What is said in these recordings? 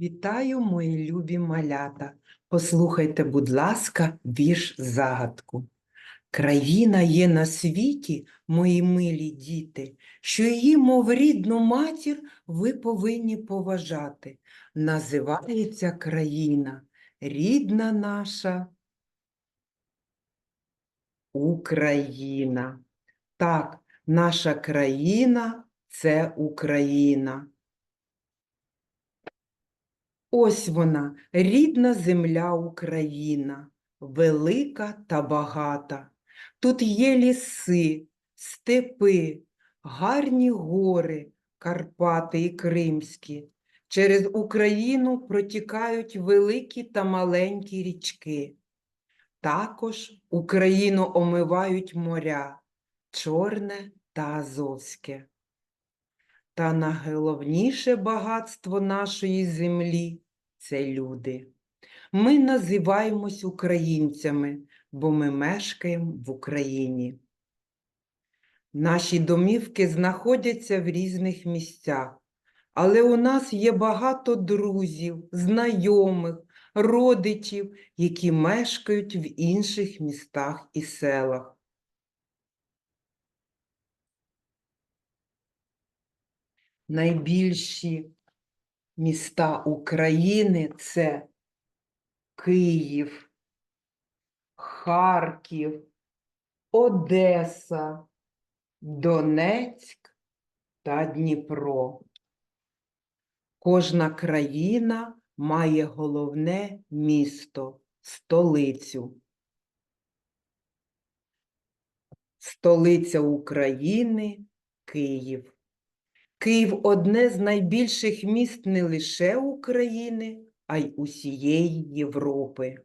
Вітаю, мої любі малята. Послухайте, будь ласка, вірш загадку. Країна є на світі, мої милі діти, що її, мов рідну матір, ви повинні поважати. Називається країна, рідна наша Україна. Так, наша країна це Україна. Ось вона, рідна земля Україна, велика та багата. Тут є ліси, степи, гарні гори, Карпати і Кримські. Через Україну протікають великі та маленькі річки. Також Україну омивають моря Чорне та Азовське. Та найголовніше багатство нашої землі це люди. Ми називаємось українцями, бо ми мешкаємо в Україні. Наші домівки знаходяться в різних місцях, але у нас є багато друзів, знайомих, родичів, які мешкають в інших містах і селах. Найбільші міста України це Київ, Харків, Одеса, Донецьк та Дніпро. Кожна країна має головне місто, столицю. Столиця України Київ. Київ одне з найбільших міст не лише України, а й усієї Європи.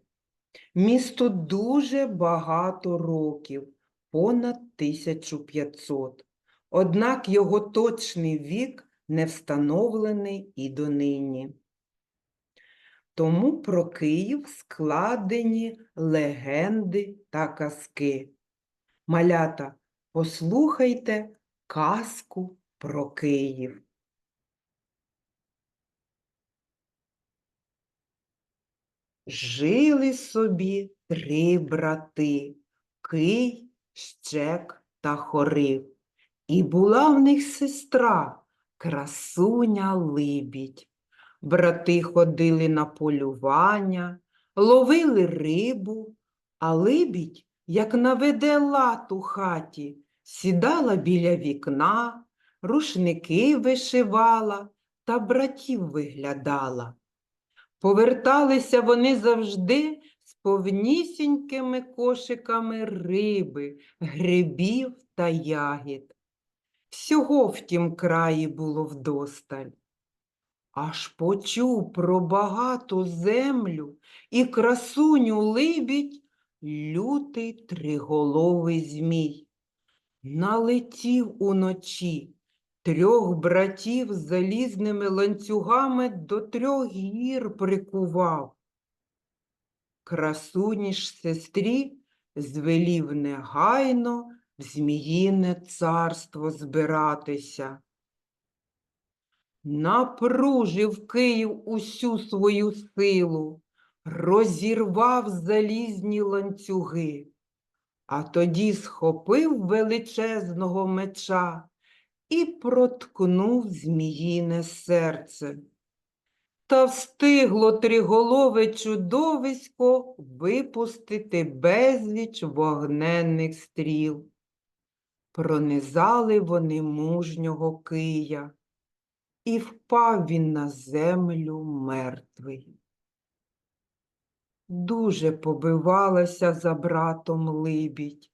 Місту дуже багато років, понад 1500. Однак його точний вік не встановлений і донині. Тому про Київ складені легенди та казки. Малята, послухайте казку про Київ. Жили собі три брати Кий, Щек та Хорив. І була в них сестра, красуня Либідь. Брати ходили на полювання, ловили рибу, а Либідь, як наведе лад у хаті, сідала біля вікна, рушники вишивала та братів виглядала. Поверталися вони завжди з повнісінькими кошиками риби, грибів та ягід. Всього в тім краї було вдосталь. Аж почув про багату землю і красуню либідь лютий триголовий змій. Налетів уночі, трьох братів залізними ланцюгами до трьох гір прикував. Красуні ж сестрі звелів негайно в Зміїне царство збиратися. Напружив Київ усю свою силу, розірвав залізні ланцюги, а тоді схопив величезного меча і проткнув зміїне серце. Та встигло триголове чудовисько випустити безліч вогненних стріл. Пронизали вони мужнього Кия, і впав він на землю мертвий. Дуже побивалася за братом Либідь.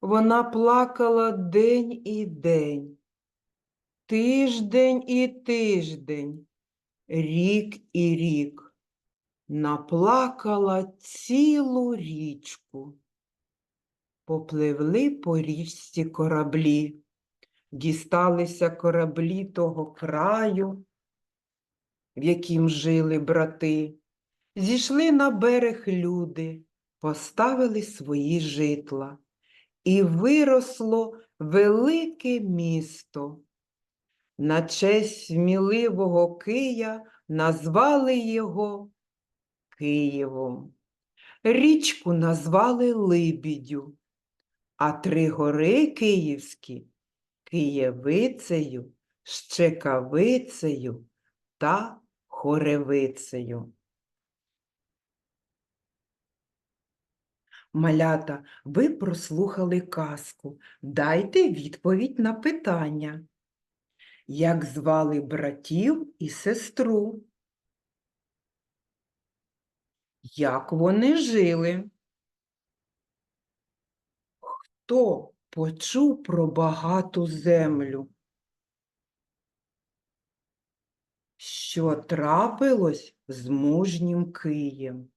Вона плакала день і день, тиждень і тиждень, рік і рік. Наплакала цілу річку. Попливли по річці кораблі, дісталися кораблі того краю, в яким жили брати. Зійшли на берег люди, поставили свої житла, і виросло велике місто. На честь сміливого Кия назвали його Києвом. Річку назвали Либідю, а три гори київські Києвицею, Щекавицею та Хоревицею. Малята, ви прослухали казку. Дайте відповідь на питання. Як звали братів і сестру? Як вони жили? Хто почув про багату землю? Що трапилось з мужнім Києм?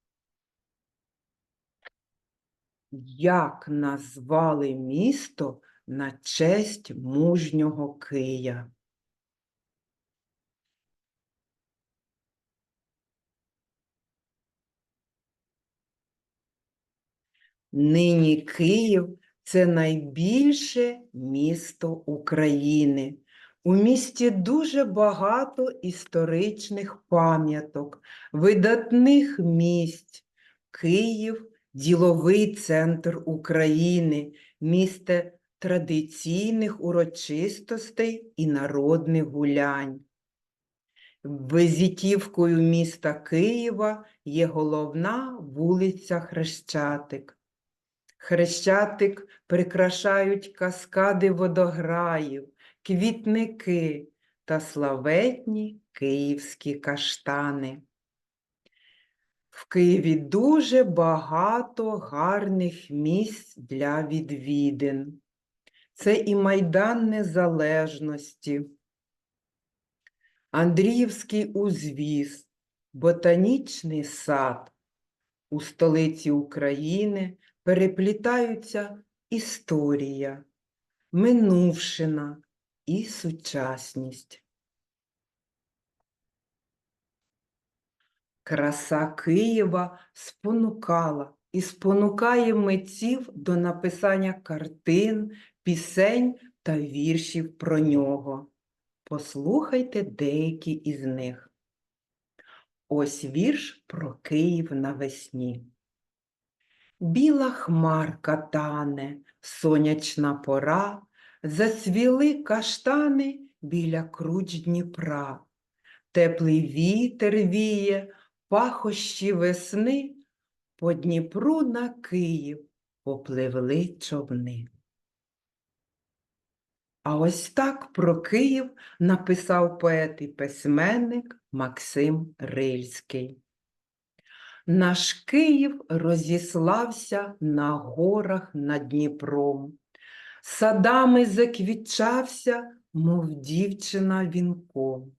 Як назвали місто на честь мужнього Кия? Нині Київ це найбільше місто України. У місті дуже багато історичних пам'яток, видатних місць. Київ діловий центр України, місце традиційних урочистостей і народних гулянь. Визитівкою міста Києва є головна вулиця Хрещатик. Хрещатик прикрашають каскади водограїв, квітники та славетні київські каштани. В Києві дуже багато гарних місць для відвідин. Це і Майдан Незалежності, Андріївський узвіз, Ботанічний сад. У столиці України переплітаються історія, минувшина і сучасність. Краса Києва спонукала і спонукає митців до написання картин, пісень та віршів про нього. Послухайте деякі із них. Ось вірш про Київ навесні. Біла хмарка тане, сонячна пора, Зацвіли каштани біля круч Дніпра. Теплий вітер віє, пахощі весни, По Дніпру на Київ попливли човни. А ось так про Київ написав поет і письменник Максим Рильський. Наш Київ розіслався на горах над Дніпром, садами заквітчався, мов дівчина вінком.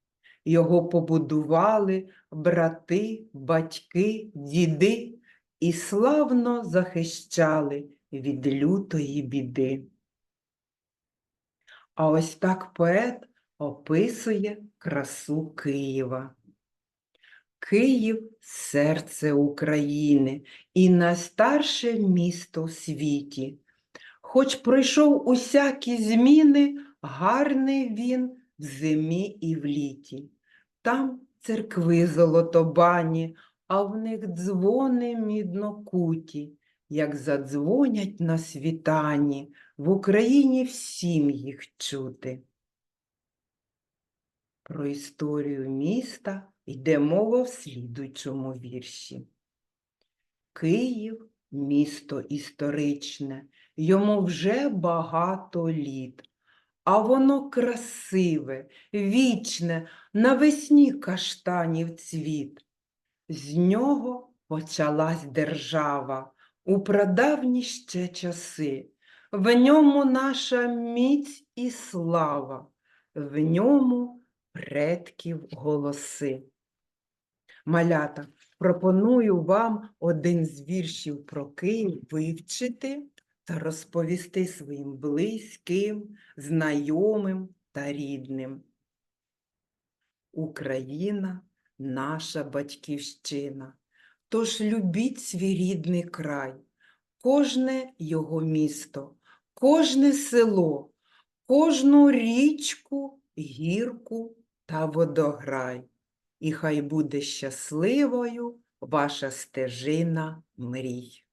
Його побудували брати, батьки, діди і славно захищали від лютої біди. А ось так поет описує красу Києва. Київ серце України і найстарше місто в світі. Хоч пройшов усякі зміни, гарний він в зимі і в літі. Там церкви золотобані, а в них дзвони міднокуті, як задзвонять на світанні, в Україні всім їх чути. Про історію міста йде мова в слідуючому вірші. Київ місто історичне, йому вже багато літ, а воно красиве, вічне, навесні каштанів цвіт. З нього почалась держава у прадавні ще часи. В ньому наша міць і слава, в ньому предків голоси. Малята, пропоную вам один з віршів про Київ вивчити та розповісти своїм близьким, знайомим та рідним. Україна наша батьківщина, тож любіть свій рідний край, кожне його місто, кожне село, кожну річку, гірку та водограй. І хай буде щасливою ваша стежина мрій.